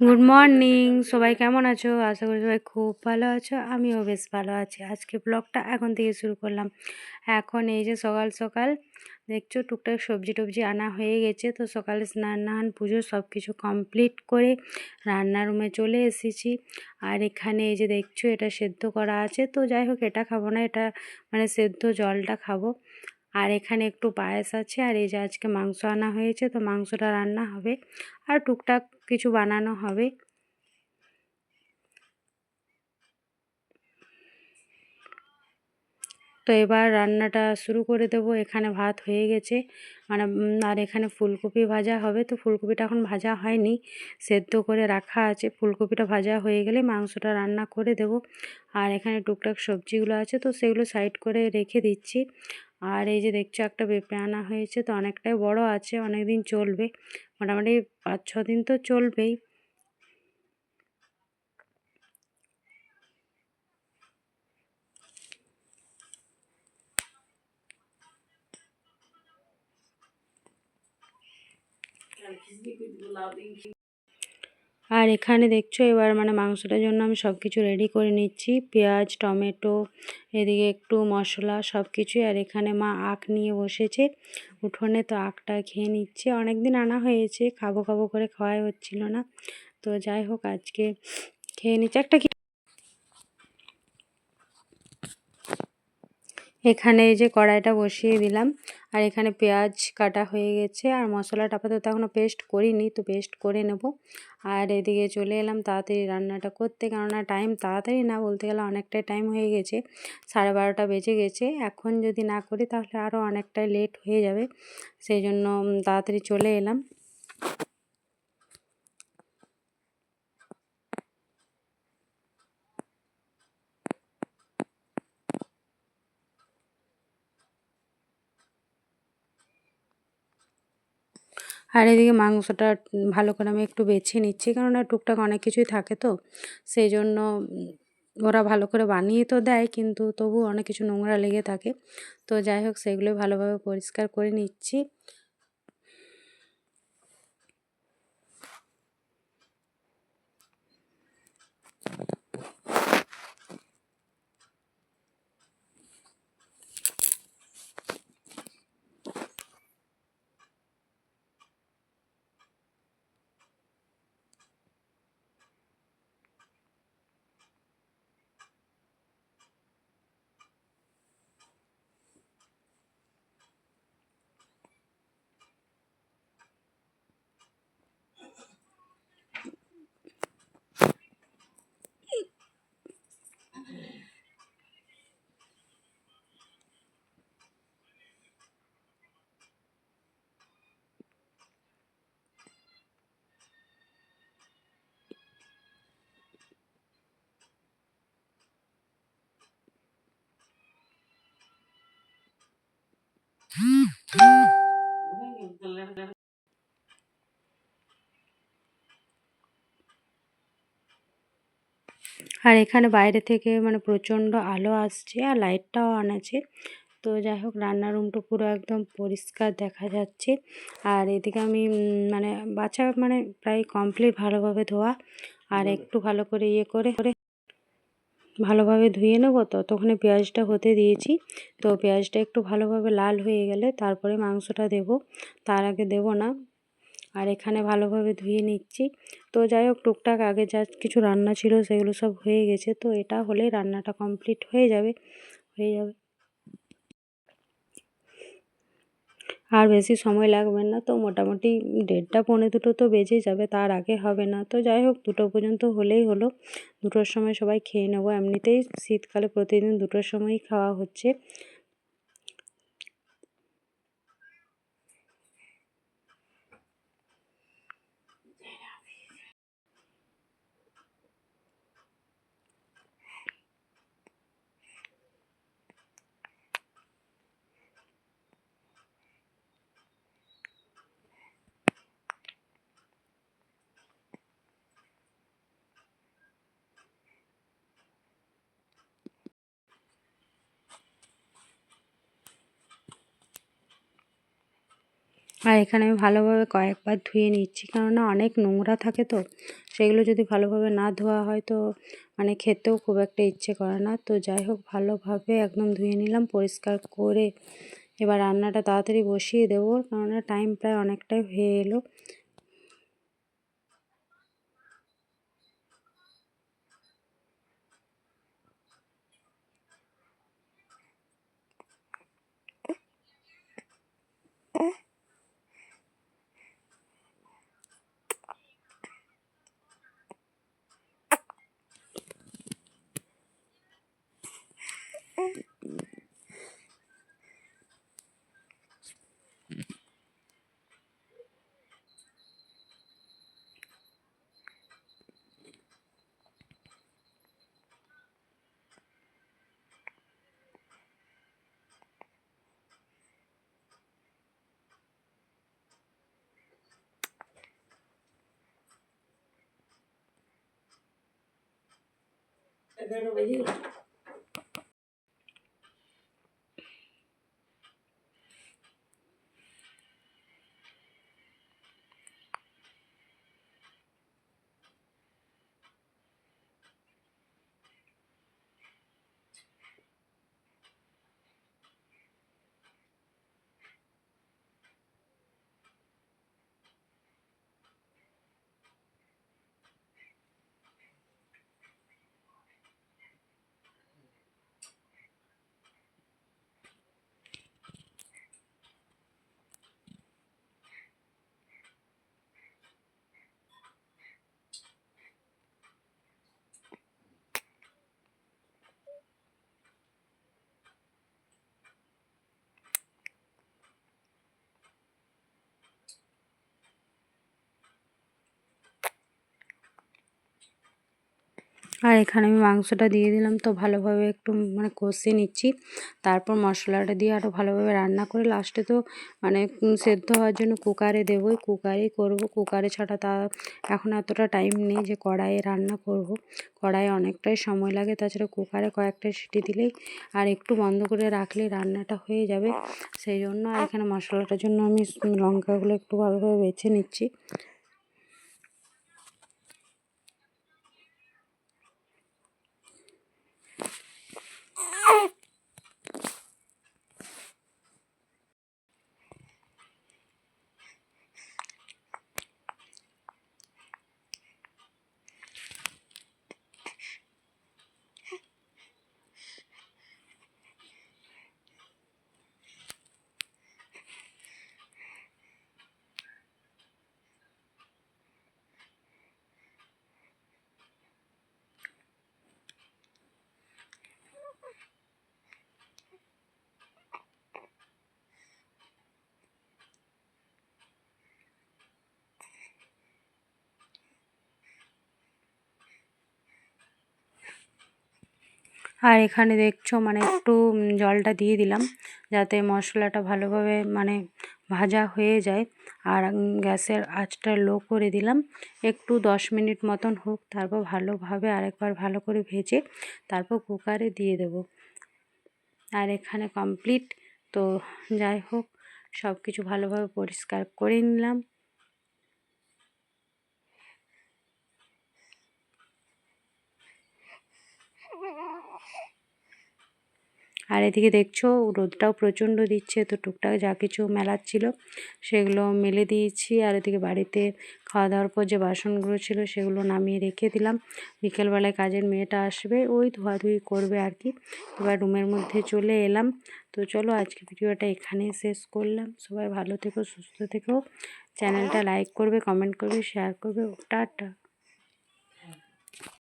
Good morning সবাই কেমন আছো? আশা করি সবাই খুব ভালো আছো। আমিও বেশ ভালো আছি। আজকে ব্লগটা এখন থেকে শুরু করলাম। এখন এই যে সকাল সকাল, দেখছ টুকটাক সবজি টবজি আনা হয়ে গেছে। তো সকালে স্নান নান, পুজো সব কিছু কমপ্লিট করে রান্নার রুমে চলে এসেছি। আর এখানে এই যে দেখছ এটা সেদ্ধ করা আছে। তো যাই হোক, এটা খাব না, এটা মানে সেদ্ধ জলটা খাব। আর এখানে একটু পায়েস আছে, আর এই যে আজকে মাংস আনা হয়েছে, তো মাংসটা রান্না হবে। আর টুকটাক কিছু বানানো হবে। তো এবার রান্নাটা শুরু করে দেবো। এখানে ভাত হয়ে গেছে। মানে আর এখানে ফুলকপি ভাজা হবে। তো ফুলকপিটা এখন ভাজা হয়নি। সেদ্ধ করে রাখা আছে। ফুলকপিটা ভাজা হয়ে গেলে মাংসটা রান্না করে দেব। আর এখানে টুকটাক সবজিগুলো আছে, তো সেগুলো সাইড করে রেখে দিচ্ছি। আর এই যে দেখছ একটা পেঁপে আনা হয়েছে, তো অনেকটাই বড় আছে অনেক দিন চলবে। মোটামুটি পাঁচ ছ দিন তো চলবেই আর এখানে দেখছ এবার মানে মাংসটার জন্য আমি সব কিছু রেডি করে নিচ্ছি। পেঁয়াজ, টমেটো, এদিকে একটু মশলা সব কিছুই আর এখানে মা আখ নিয়ে বসেছে। উঠোনে তো আখটা খেয়ে নিচ্ছে। অনেক দিন আনা হয়েছে, খাব খাব করে খাওয়াই হচ্ছিল না। তো যাই হোক, আজকে খেয়ে নিচ্ছে। একটা এখানে এই যে কড়াইটা বসিয়ে দিলাম, আর এখানে পেঁয়াজ কাটা হয়ে গেছে, আর মশলাটা আপাতত এখনও পেস্ট করিনি, তো পেস্ট করে নেব। আর এদিকে চলে এলাম তাড়াতাড়ি রান্নাটা করতে, কেননা টাইম তাড়াতাড়ি না বলতে গেলে অনেকটাই টাইম হয়ে গেছে, সাড়ে বারোটা বেজে গেছে। এখন যদি না করি তাহলে আরও অনেকটাই লেট হয়ে যাবে, সেই জন্য তাড়াতাড়ি চলে এলাম। আর এদিকে মাংসটা ভালো করে আমি একটু বেছে নিচ্ছি, কেননা টুকটাক অনেক কিছুই থাকে তো। সেই জন্য ওরা ভালো করে বানিয়ে তো দেয়, কিন্তু তবু অনেক কিছু নোংরা লেগে থাকে। তো যাই হোক সেগুলো ভালোভাবে পরিষ্কার করে নিচ্ছি। আর এখানে বাইরে থেকে মানে প্রচণ্ড আলো আসছে আর লাইটটাও অন আছে। তো যাই হোক, রান্নার রুমটা পুরো একদম পরিষ্কার দেখা যাচ্ছে। আর এদিকে আমি মানে বাচ্চা মানে প্রায় কমপ্লিট ভালোভাবে ধোয়া। আর একটু ভালো করে ইয়ে করে ভালোভাবে ধুয়ে নেব। ততক্ষণে পেঁয়াজটা হতে দিয়েছি। তো পেঁয়াজটা একটু ভালোভাবে লাল হয়ে গেলে তারপরে মাংসটা দেব। তার আগে দেব না। আর এখানে ভালোভাবে ধুয়ে নিচ্ছি। তো যাই হোক, টুকটাক আগে যা কিছু রান্না ছিল সেগুলো সব হয়ে গেছে। তো এটা হলে রান্নাটা কমপ্লিট হয়ে যাবে। হয়ে যাবে। আর বেশি সময় লাগবে না। তো মোটামুটি দেড়টা পৌনে দুটো তো বেজে যাবে, তার আগে হবে না। তো যাই হোক, দুটো পর্যন্ত হলেই হলো। দুটোর সময় সবাই খেয়ে নেব। এমনিতেই শীতকালে প্রতিদিন দুটোর সময়ই খাওয়া হচ্ছে। আর এখানে আমি ভালোভাবে কয়েকবার ধুয়ে নিচ্ছি। কেননা অনেক নোংরা থাকে তো, সেগুলো যদি ভালোভাবে না ধোয়া হয় তো মানে খেতেও খুব একটা ইচ্ছে করে না। তো যাই হোক, ভালোভাবে একদম ধুয়ে নিলাম, পরিষ্কার করে এবার রান্নাটা তাড়াতাড়ি বসিয়ে দেবো। কেননা টাইম প্রায় অনেকটাই হয়ে এলো। এগারো বেজে আর এখানে আমি মাংসটা দিয়ে দিলাম তো ভালোভাবে একটু মানে কষে নিচ্ছি। তারপর মশলাটা দিয়ে আরও ভালোভাবে রান্না করে লাস্টে তো মানে সেদ্ধ হওয়ার জন্য কুকারে দেবোই, কুকারেই করব। কুকারে ছাড়া তা এখন এতটা টাইম নেই যে কড়াইয়ে রান্না করব। কড়াইয়ে অনেকটাই সময় লাগে, তাছাড়া কুকারে কয়েকটা সিটি দিলেই আর একটু বন্ধ করে রাখলেই রান্নাটা হয়ে যাবে। সেই জন্য এখানে মশলাটার জন্য আমি লঙ্কাগুলো একটু ভালোভাবে বেছে নিচ্ছি। আর এখানে দেখছ মানে একটু জলটা দিয়ে দিলাম যাতে মশলাটা ভালোভাবে মানে ভাজা হয়ে যায়। আর গ্যাসের আঁচটা লো করে দিলাম। একটু দশ মিনিট মতন হোক, তারপর ভালোভাবে আরেকবার ভালো করে ভেজে তারপর কুকারে দিয়ে দেব। আর এখানে কমপ্লিট। তো যাই হোক সব কিছু ভালোভাবে পরিষ্কার করে নিলাম। আর এদিকে দেখছ, রোদটাও প্রচণ্ড দিচ্ছে, তো টুকটাক যা কিছু মেলার ছিল সেগুলো মেলে দিয়েছি। আর এদিকে বাড়িতে খাওয়া দাওয়ার পর যে বাসনগুলো ছিল সেগুলো নামিয়ে রেখে দিলাম। বিকেলবেলায় কাজের মেয়েটা আসবে, ওই ধোয়াধুয়ি করবে আর কি। এবার রুমের মধ্যে চলে এলাম। তো চলো আজকে ভিডিওটা এখানেই শেষ করলাম। সবাই ভালো থেকো, সুস্থ থেকো। চ্যানেলটা লাইক করবে, কমেন্ট করবে, শেয়ার করবে। টাটা।